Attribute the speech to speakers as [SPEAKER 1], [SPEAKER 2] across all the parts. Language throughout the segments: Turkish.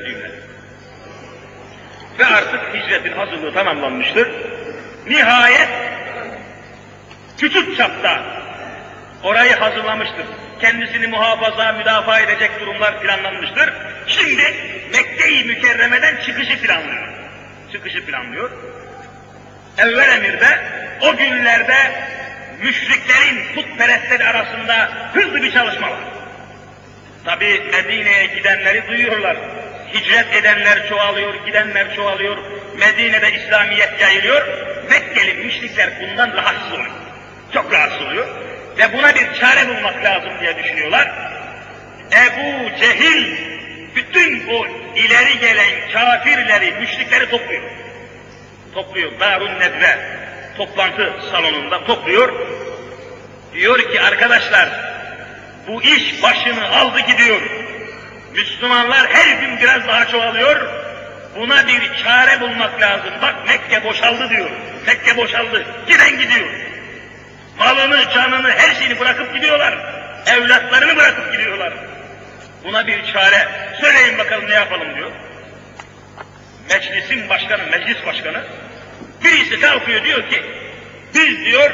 [SPEAKER 1] düğümler. Ve artık hicretin hazırlığı tamamlanmıştır. Nihayet küçük çapta orayı hazırlamıştır. Kendisini muhafaza, müdafaa edecek durumlar planlanmıştır. Şimdi Mekke-i Mükerreme'den çıkışı planlıyor. Çıkışı planlıyor. Evvel emirde o günlerde müşriklerin putperestleri arasında hızlı bir çalışma var. Tabi Medine'ye gidenleri duyuyorlar. Hicret edenler çoğalıyor, gidenler çoğalıyor. Medine'de İslamiyet yayılıyor. Mekkeli müşrikler bundan rahatsız oluyor. Çok rahatsız oluyor. Ve buna bir çare bulmak lazım diye düşünüyorlar. Ebu Cehil bütün o ileri gelen kafirleri, müşrikleri topluyor. Topluyor. Darun Nedve toplantı salonunda topluyor. Diyor ki arkadaşlar bu iş başını aldı gidiyor. Müslümanlar her gün biraz daha çoğalıyor. Buna bir çare bulmak lazım. Bak Mekke boşaldı diyor. Mekke boşaldı. Giden gidiyor. Malını, canını, her şeyini bırakıp gidiyorlar. Evlatlarını bırakıp gidiyorlar. Buna bir çare. Söyleyin bakalım ne yapalım diyor. Meclisin başkanı, meclis başkanı birisi kalkıyor diyor ki biz diyor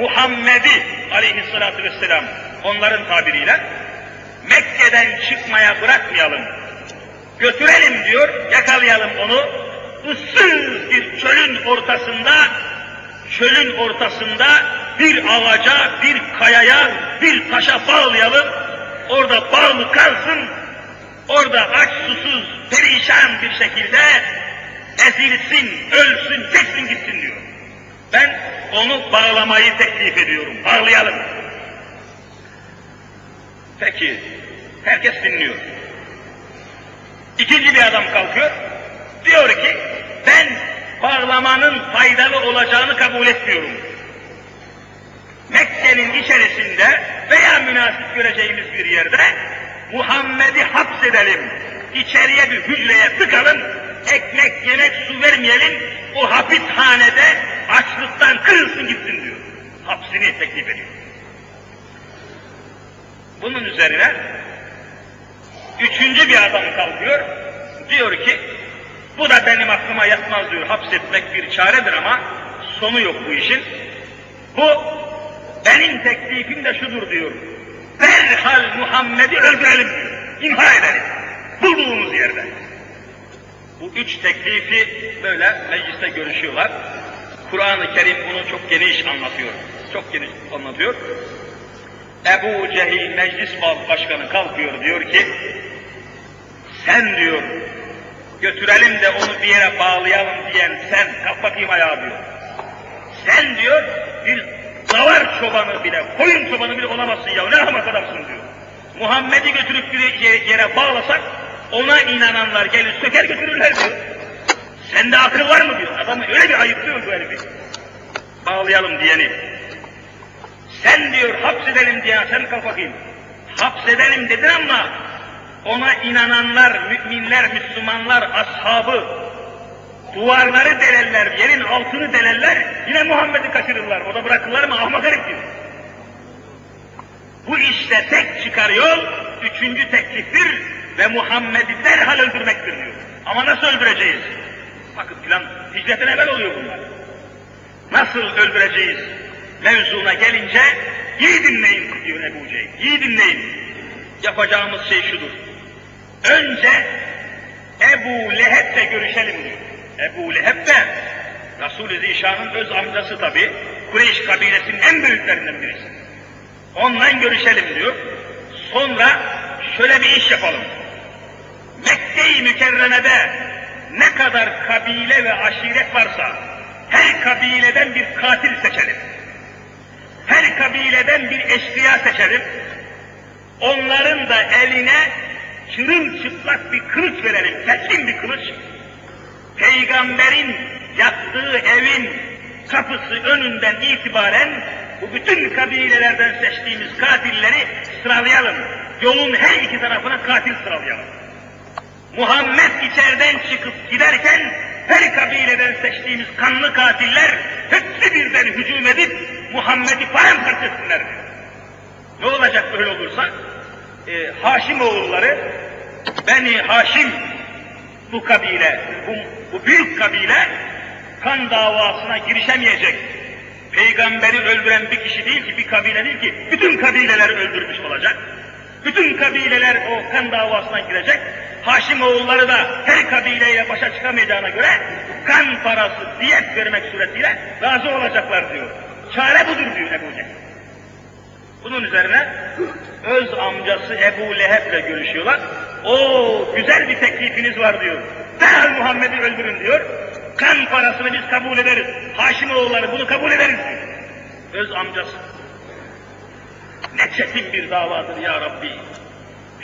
[SPEAKER 1] Muhammed'i aleyhissalatü vesselam onların tabiriyle Mekke'den çıkmaya bırakmayalım. Götürelim diyor, yakalayalım onu. ıssız bir çölün ortasında, çölün ortasında bir ağaca, bir kayaya, bir taşa bağlayalım. Orada bağlı kalsın, orada aç susuz, perişan bir şekilde ezilsin, ölsün, çeksin gitsin diyor. Ben onu bağlamayı teklif ediyorum, bağlayalım. Peki, herkes dinliyor. İkinci bir adam kalkıyor, diyor ki, ben bağlamanın faydalı olacağını kabul etmiyorum. Mekke'nin içerisinde veya münasip göreceğimiz bir yerde Muhammed'i hapsedelim, içeriye bir hücreye tıkalım, ekmek, yemek, su vermeyelim, o hapishanede açlıktan kırılsın gitsin diyor. Hapsini teklif ediyor. Bunun üzerine üçüncü bir adam kalkıyor, diyor ki, bu da benim aklıma yatmaz diyor, hapsetmek bir çaredir ama sonu yok bu işin. Bu benim teklifim de şudur diyor, derhal Muhammed'i öldürelim diyor, imha edelim, bulduğumuz yerde. Bu üç teklifi böyle mecliste görüşüyorlar. Kur'an-ı Kerim bunu çok geniş anlatıyor. Çok geniş anlatıyor. Ebu Cehil meclis başkanı kalkıyor diyor ki sen diyor götürelim de onu bir yere bağlayalım diyen sen kalk bakayım ayağa diyor. Sen diyor bir davar çobanı bile, koyun çobanı bile olamazsın ya ne ahmak adamsın diyor. Muhammed'i götürüp bir yere bağlasak ona inananlar gelir söker götürürler diyor. Sende akıl var mı diyor. Adamı öyle bir ayıplıyor bu herifi. Bağlayalım diyeni. Sen diyor hapsedelim diyen sen kalk bakayım. Hapsedelim dedin ama ona inananlar, müminler, Müslümanlar, ashabı duvarları delerler, yerin altını delerler, yine Muhammed'i kaçırırlar. O da bırakırlar mı? Ahmak herif diyor. Bu işte tek çıkar yol, üçüncü tekliftir ve Muhammed'i derhal öldürmektir diyor. Ama nasıl öldüreceğiz? Bakın plan hicretten evvel oluyor bunlar. Nasıl öldüreceğiz? Mevzuna gelince iyi dinleyin diyor Ebu Cehil. İyi dinleyin. Yapacağımız şey şudur. Önce Ebu Leheb'le görüşelim diyor. Ebu Leheb de Resul-i Zişan'ın öz amcası tabi. Kureyş kabilesinin en büyüklerinden birisi. Onunla görüşelim diyor. Sonra şöyle bir iş yapalım. Mekke-i Mükerreme'de ne kadar kabile ve aşiret varsa her kabileden bir katil seçelim. Kabileden bir eşkıya seçelim. Onların da eline çırılçıplak bir kılıç verelim, keskin bir kılıç. Peygamberin yattığı evin kapısı önünden itibaren bu bütün kabilelerden seçtiğimiz katilleri sıralayalım. Yolun her iki tarafına katil sıralayalım. Muhammed içeriden çıkıp giderken her kabileden seçtiğimiz kanlı katiller hepsi birden hücum edip Muhammed'i paramparça etsinler. Ne olacak böyle olursa? Ee, Haşim oğulları Beni Haşim bu kabile, bu, bu büyük kabile kan davasına girişemeyecek. Peygamberi öldüren bir kişi değil ki, bir kabile değil ki, bütün kabileleri öldürmüş olacak. Bütün kabileler o kan davasına girecek. Haşim oğulları da her kabileyle başa çıkamayacağına göre kan parası, diyet vermek suretiyle razı olacaklar diyor. Çare budur diyor Ebu Cehil. Bunun üzerine öz amcası Ebu Leheb'le görüşüyorlar. O güzel bir teklifiniz var diyor. Derhal Muhammed'i öldürün diyor. Kan parasını biz kabul ederiz. Haşimoğulları bunu kabul ederiz diyor. Öz amcası. Ne çetin bir davadır ya Rabbi.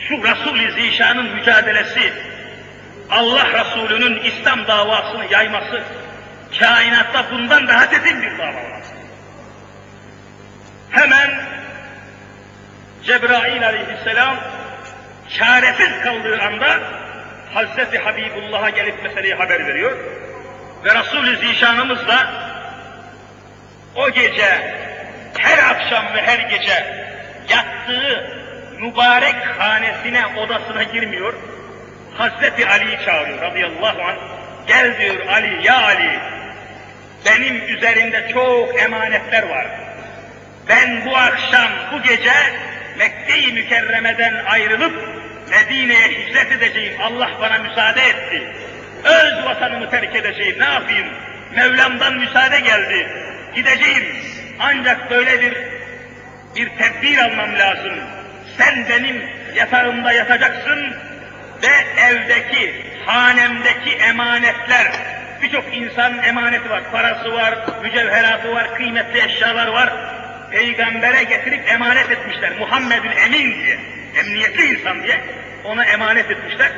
[SPEAKER 1] Şu Resul-i Zişan'ın mücadelesi, Allah Resulü'nün İslam davasını yayması, kainatta bundan daha çetin bir dava var. Hemen Cebrail aleyhisselam çaresiz kaldığı anda Hazreti Habibullah'a gelip meseleyi haber veriyor. Ve Resul-i Zişanımız da o gece her akşam ve her gece yattığı mübarek hanesine, odasına girmiyor. Hazreti Ali'yi çağırıyor radıyallahu anh. Gel diyor Ali, ya Ali, benim üzerinde çok emanetler var. Ben bu akşam, bu gece Mekke-i Mükerreme'den ayrılıp Medine'ye hicret edeceğim. Allah bana müsaade etti. Öz vatanımı terk edeceğim. Ne yapayım? Mevlam'dan müsaade geldi. Gideceğim. Ancak böyle bir bir tedbir almam lazım. Sen benim yatağımda yatacaksın ve evdeki, hanemdeki emanetler, birçok insan emaneti var, parası var, mücevheratı var, kıymetli eşyalar var. Peygambere getirip emanet etmişler. Muhammedül Emin diye, emniyetli insan diye ona emanet etmişler.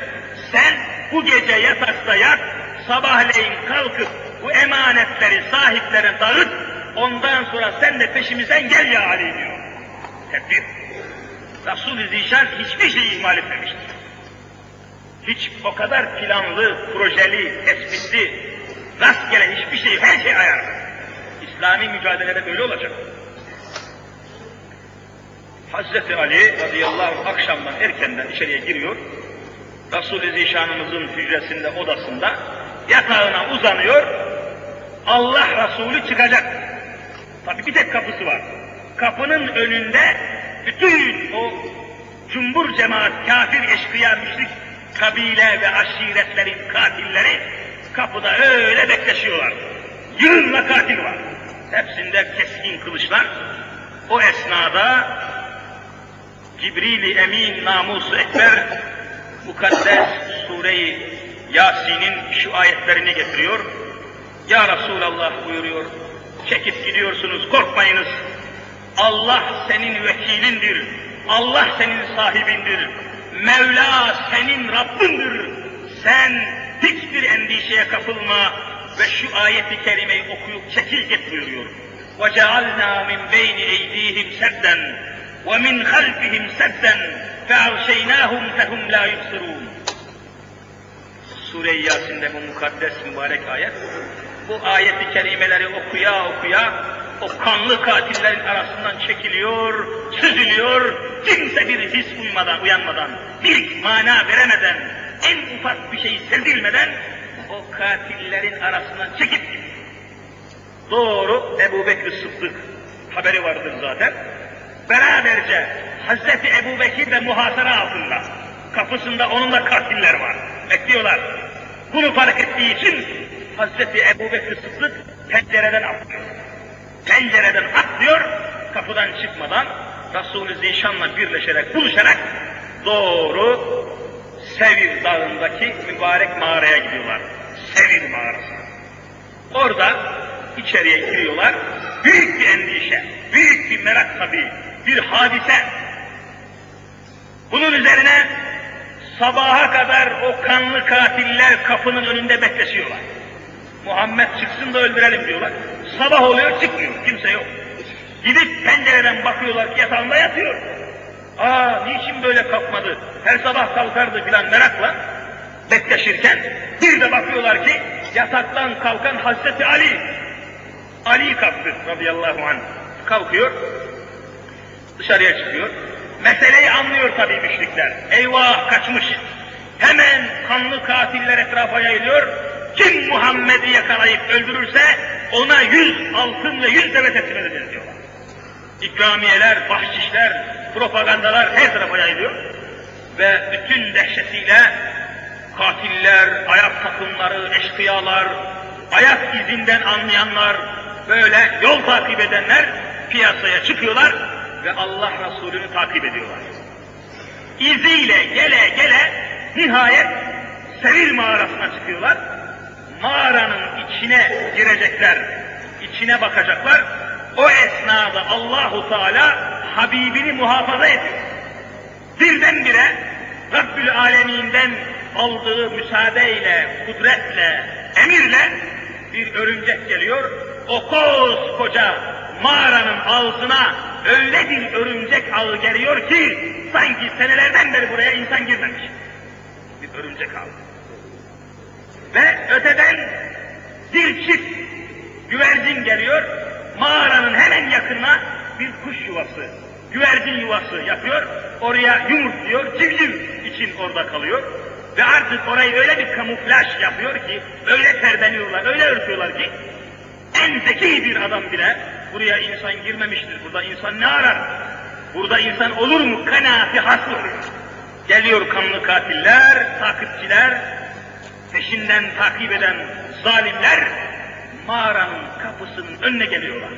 [SPEAKER 1] Sen bu gece yatakta yat, sabahleyin kalkıp bu emanetleri sahiplere dağıt, ondan sonra sen de peşimizden gel ya Ali diyor. Tedbir. Resul-i Zişan hiçbir şey ihmal etmemiştir. Hiç o kadar planlı, projeli, tespitli, rastgele hiçbir şey, her şey ayarlı. İslami mücadelede böyle olacak. Hazreti Ali radıyallahu anh akşamdan erkenden içeriye giriyor. Resul-i Zişanımızın hücresinde, odasında yatağına uzanıyor. Allah Resulü çıkacak. Tabi bir tek kapısı var. Kapının önünde bütün o cumbur cemaat, kafir, eşkıya, müşrik kabile ve aşiretlerin katilleri kapıda öyle bekleşiyorlar. Yığınla katil var. Hepsinde keskin kılıçlar. O esnada Cibril-i Emin namusu ekber mukaddes sure-i Yasin'in şu ayetlerini getiriyor. Ya Resulallah buyuruyor. Çekip gidiyorsunuz korkmayınız. Allah senin vekilindir. Allah senin sahibindir. Mevla senin Rabbindir. Sen hiçbir endişeye kapılma ve şu ayeti kerimeyi okuyup çekil git buyuruyor. وَجَعَلْنَا مِنْ بَيْنِ اَيْدِيهِمْ سَدًّا وَمِنْ خَلْفِهِمْ سَدًّا فَاَغْشَيْنَاهُمْ فَهُمْ لَا يُبْصِرُونَ Sure-i Yasin'de bu mukaddes mübarek ayet. Bu ayeti kerimeleri okuya okuya o kanlı katillerin arasından çekiliyor, süzülüyor, kimse bir his uymadan, uyanmadan, bir mana veremeden, en ufak bir şey sezilmeden o katillerin arasından çekip gidiyor. Doğru Ebu Bekir Sıddık haberi vardır zaten. Beraberce Hazreti Ebu Bekir de muhasara altında. Kapısında onun da katiller var. Bekliyorlar. Bunu fark ettiği için Hazreti Ebu Bekir Sıddık pencereden atlıyor. Pencereden atlıyor, kapıdan çıkmadan Resul-i Zişan'la birleşerek, buluşarak doğru Sevir Dağı'ndaki mübarek mağaraya gidiyorlar. Sevir mağarası. Orada içeriye giriyorlar. Büyük bir endişe, büyük bir merak tabii, bir hadise. Bunun üzerine sabaha kadar o kanlı katiller kapının önünde bekleşiyorlar. Muhammed çıksın da öldürelim diyorlar. Sabah oluyor çıkmıyor, kimse yok. Gidip pencereden bakıyorlar ki yatağında yatıyor. Aa niçin böyle kalkmadı? Her sabah kalkardı filan merakla bekleşirken bir de bakıyorlar ki yataktan kalkan Hazreti Ali. Ali kalktı radıyallahu anh. Kalkıyor, dışarıya çıkıyor. Meseleyi anlıyor tabii müşrikler. Eyvah kaçmış. Hemen kanlı katiller etrafa yayılıyor. Kim Muhammed'i yakalayıp öldürürse ona yüz altın ve yüz deve teslim edeceğiz diyorlar. İkramiyeler, bahşişler, propagandalar her tarafa yayılıyor. Ve bütün dehşetiyle katiller, ayak takımları, eşkıyalar, ayak izinden anlayanlar, böyle yol takip edenler piyasaya çıkıyorlar ve Allah Resulü'nü takip ediyorlar. İziyle gele gele nihayet Sevil mağarasına çıkıyorlar. Mağaranın içine girecekler, içine bakacaklar. O esnada Allahu Teala Habibini muhafaza ediyor. Birdenbire Rabbül Aleminden aldığı müsaadeyle, kudretle, emirle bir örümcek geliyor. O koskoca mağaranın ağzına öyle bir örümcek ağı geliyor ki sanki senelerden beri buraya insan girmemiş. Bir örümcek ağı. Ve öteden bir çift güvercin geliyor, mağaranın hemen yakınına bir kuş yuvası, güvercin yuvası yapıyor, oraya yumurtluyor, civciv için orada kalıyor. Ve artık orayı öyle bir kamuflaj yapıyor ki, öyle terbeniyorlar, öyle örtüyorlar ki, en zeki bir adam bile buraya insan girmemiştir. Burada insan ne arar? Burada insan olur mu? Kanaati hasıl oluyor. Geliyor kanlı katiller, takipçiler, peşinden takip eden zalimler mağaranın kapısının önüne geliyorlar.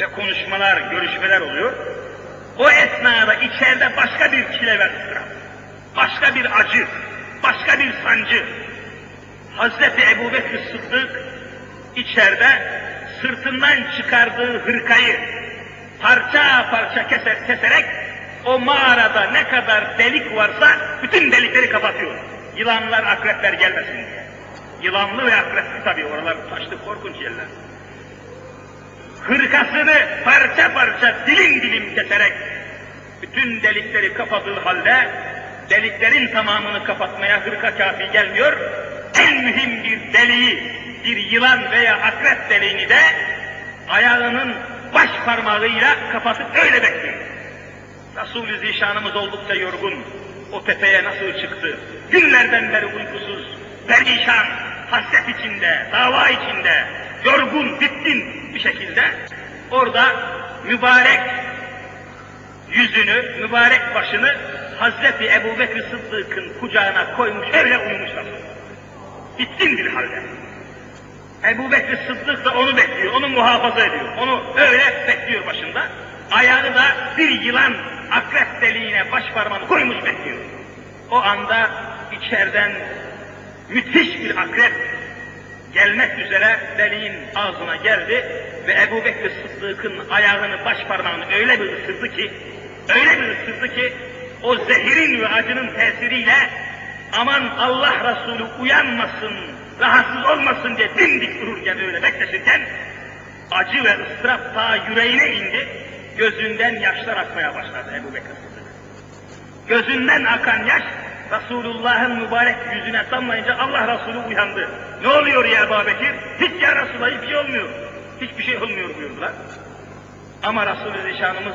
[SPEAKER 1] Ve konuşmalar, görüşmeler oluyor. O esnada içeride başka bir çile ve başka bir acı, başka bir sancı. Hazreti Ebu Bekir Sıddık içeride sırtından çıkardığı hırkayı parça parça keser, keserek o mağarada ne kadar delik varsa bütün delikleri kapatıyor. Yılanlar, akrepler gelmesin diye. Yılanlı ve akrepli tabii oralar taşlı korkunç yerler. Hırkasını parça parça dilim dilim keserek bütün delikleri kapadığı halde deliklerin tamamını kapatmaya hırka kafi gelmiyor. En mühim bir deliği, bir yılan veya akrep deliğini de ayağının baş parmağıyla kapatıp öyle bekliyor. Resul-i Zişanımız oldukça yorgun. O tepeye nasıl çıktı? Günlerden beri uykusuz, perişan, hasret içinde, dava içinde, yorgun, bitkin bir şekilde orada mübarek yüzünü, mübarek başını Hazreti Ebu Bekir Sıddık'ın kucağına koymuş, öyle uyumuş Resul. Bitkin bir halde. Ebu Bekir Sıddık da onu bekliyor, onu muhafaza ediyor. Onu öyle bekliyor başında. Ayağını da bir yılan akrep deliğine baş parmağını koymuş bekliyor. O anda içeriden müthiş bir akrep gelmek üzere deliğin ağzına geldi ve Ebu Bekir Sıddık'ın ayağını baş parmağını öyle bir ısırdı ki, öyle bir ısırdı ki o zehirin ve acının tesiriyle aman Allah Resulü uyanmasın, rahatsız olmasın diye dimdik dururken öyle bekleşirken acı ve ıstırap ta yüreğine indi, gözünden yaşlar akmaya başladı Ebu Bekir Sıddık. Gözünden akan yaş Resulullah'ın mübarek yüzüne damlayınca Allah Resulü uyandı. Ne oluyor ya Ebu Bekir? Hiç ya Resulullah hiçbir şey olmuyor. Hiçbir şey olmuyor buyurdular. Ama Resulü Zişanımız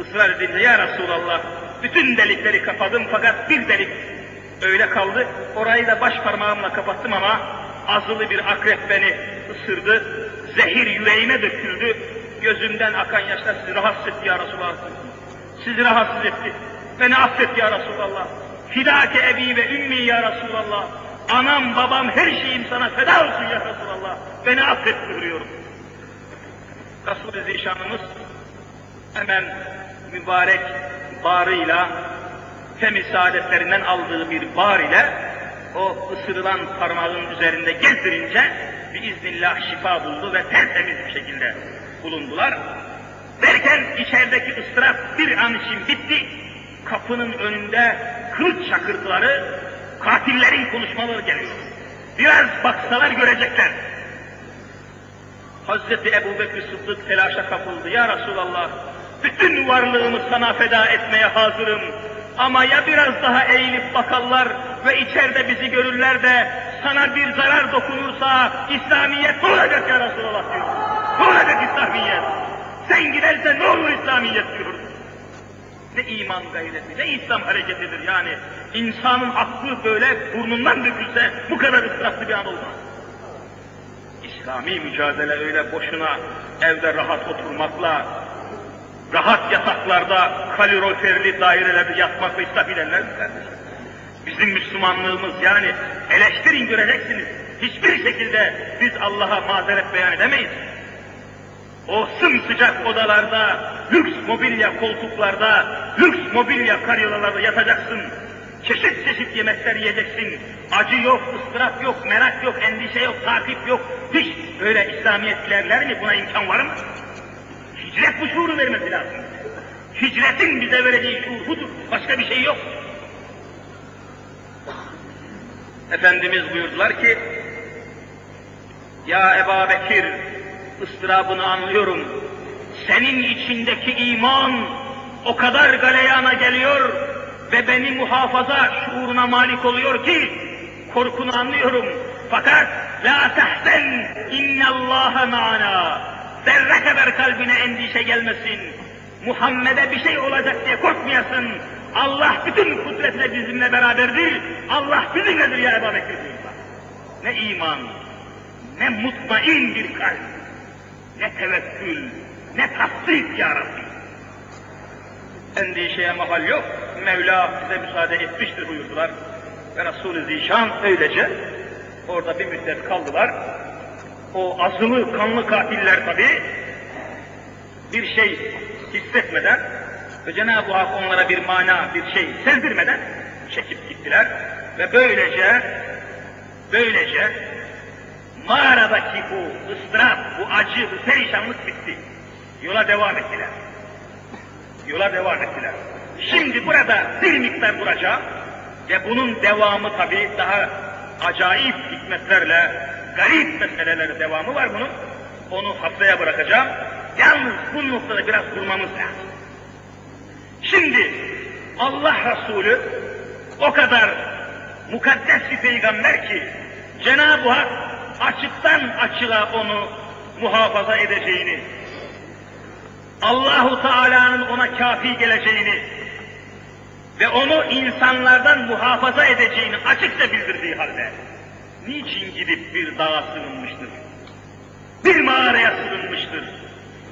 [SPEAKER 1] ısrar edince ya Resulallah bütün delikleri kapadım fakat bir delik öyle kaldı. Orayı da baş parmağımla kapattım ama azılı bir akrep beni ısırdı. Zehir yüreğime döküldü. Gözümden akan yaşlar sizi rahatsız etti ya Resulallah. Sizi rahatsız etti. Beni affet ya Resulallah. Fidake ebi ve ümmi ya Resulallah. Anam babam her şeyim sana feda olsun ya Resulallah. Beni affet buyuruyorum. Resul-i Zişanımız hemen mübarek bağrıyla femi saadetlerinden aldığı bir bağır ile o ısırılan parmağın üzerinde gezdirince biiznillah şifa buldu ve tertemiz bir şekilde bulundular. Derken içerideki ıstırap bir an için bitti. Kapının önünde kılıç çakırtıları, katillerin konuşmaları geliyor. Biraz baksalar görecekler. Hazreti Ebu Bekir Sıddık telaşa kapıldı. Ya Resulallah, bütün varlığımı sana feda etmeye hazırım. Ama ya biraz daha eğilip bakarlar ve içeride bizi görürler de sana bir zarar dokunursa İslamiyet ne olacak ya Resulallah diyor. Ne olacak İslamiyet? Sen gidersen ne olur İslamiyet diyor. Ne iman gayreti, ne İslam hareketidir yani. İnsanın aklı böyle burnundan dökülse bu kadar ıstıraplı bir an olmaz. İslami mücadele öyle boşuna evde rahat oturmakla, rahat yataklarda kaloriferli dairelerde yatmakla ıslah bilenler mi kardeşim? Bizim Müslümanlığımız yani eleştirin göreceksiniz. Hiçbir şekilde biz Allah'a mazeret beyan edemeyiz. O sımsıcak odalarda, lüks mobilya koltuklarda, lüks mobilya karyolalarda yatacaksın. Çeşit çeşit yemekler yiyeceksin. Acı yok, ıstırap yok, merak yok, endişe yok, takip yok. Hiç öyle İslamiyet ilerler mi? Buna imkan var mı? Hicret bu şuuru vermesi lazım. Hicretin bize vereceği şuur budur. Başka bir şey yok. Efendimiz buyurdular ki, Ya Eba Bekir, ıstırabını anlıyorum. Senin içindeki iman o kadar galeyana geliyor ve beni muhafaza şuuruna malik oluyor ki korkunu anlıyorum. Fakat la tahzen innallaha ma'ana. Zerre kadar kalbine endişe gelmesin. Muhammed'e bir şey olacak diye korkmayasın. Allah bütün kudretle bizimle beraberdir. Allah bizimledir ya Ebu Bekir. Ne iman, ne mutmain bir kalp, ne tevekkül, ne tasdik ya Rabbi. Endişeye mahal yok, Mevla bize müsaade etmiştir buyurdular. Ve Resul-i Zişan öylece orada bir müddet kaldılar. O azılı kanlı katiller tabi bir şey hissetmeden ve Cenab-ı Hak onlara bir mana, bir şey sezdirmeden çekip gittiler ve böylece böylece mağaradaki bu ıstırap, bu acı, bu perişanlık bitti. Yola devam ettiler. Yola devam ettiler. Şimdi burada bir miktar duracağım ve bunun devamı tabi daha acayip hikmetlerle, garip meseleleri devamı var bunun. Onu haftaya bırakacağım. Yalnız bu noktada biraz durmamız lazım. Şimdi Allah Resulü o kadar mukaddes bir peygamber ki Cenab-ı Hak açıktan açığa onu muhafaza edeceğini, Allahu Teala'nın ona kafi geleceğini ve onu insanlardan muhafaza edeceğini açıkça bildirdiği halde niçin gidip bir dağa sığınmıştır? Bir mağaraya sığınmıştır?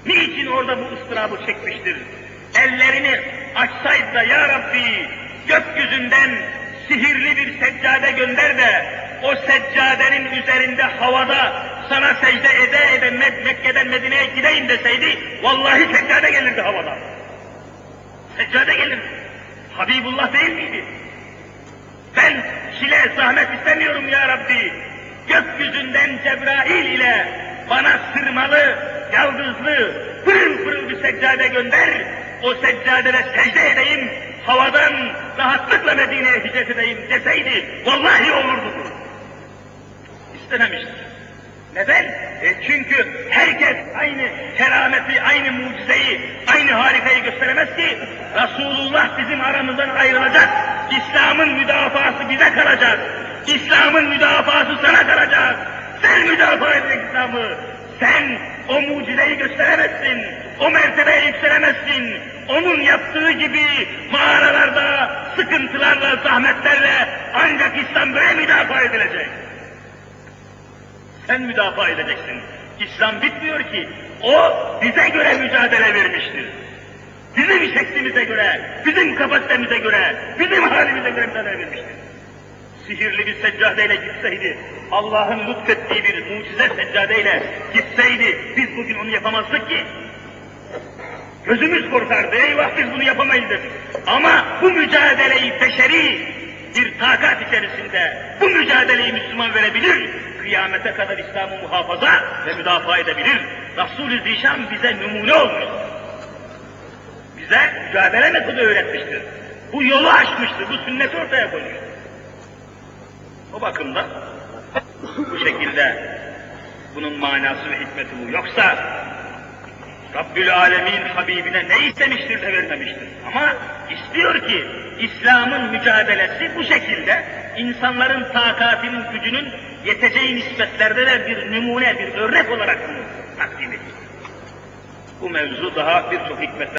[SPEAKER 1] Niçin orada bu ıstırabı çekmiştir? Ellerini açsaydı da ya Rabbi gökyüzünden sihirli bir seccade gönder de o seccadenin üzerinde havada sana secde ede ede Mek Mekke'den Medine'ye gideyim deseydi vallahi seccade gelirdi havada. Seccade gelirdi. Habibullah değil miydi? Ben çile zahmet istemiyorum ya Rabbi. Gökyüzünden Cebrail ile bana sırmalı, yaldızlı, pırıl pırıl bir seccade gönder. O seccadede secde edeyim, havadan rahatlıkla Medine'ye hicret edeyim deseydi, vallahi olurdu bu. İstememiştir. Neden? E çünkü herkes aynı kerameti, aynı mucizeyi, aynı harikayı gösteremez ki. Resulullah bizim aramızdan ayrılacak. İslam'ın müdafası bize kalacak. İslam'ın müdafası sana kalacak. Sen müdafaa edeceksin İslam'ı. Sen o mucizeyi gösteremezsin. O mertebeye yükselemezsin. Onun yaptığı gibi mağaralarda, sıkıntılarla, zahmetlerle ancak İslam böyle müdafaa edilecek. Sen müdafaa edeceksin. İslam bitmiyor ki. O bize göre mücadele vermiştir. Bizim şeklimize göre, bizim kapasitemize göre, bizim halimize göre mücadele vermiştir. Sihirli bir seccadeyle gitseydi, Allah'ın lütfettiği bir mucize seccadeyle gitseydi, biz bugün onu yapamazdık ki. Gözümüz korkardı, eyvah biz bunu yapamayız dedik. Ama bu mücadeleyi beşeri bir takat içerisinde, bu mücadeleyi Müslüman verebilir, kıyamete kadar İslam'ı muhafaza ve müdafaa edebilir. Resul-i Zişan bize numune olmuş. Bize mücadele metodu öğretmiştir. Bu yolu açmıştır, bu sünneti ortaya koymuştur. O bakımdan bu şekilde bunun manası ve hikmeti bu. Yoksa Rabbül Alemin Habibine ne istemiştir de vermemiştir. Ama istiyor ki İslam'ın mücadelesi bu şekilde insanların takatinin gücünün yeteceği nispetlerde de bir numune, bir örnek olarak bunu takdim ediyor. Bu mevzu daha birçok hikmetler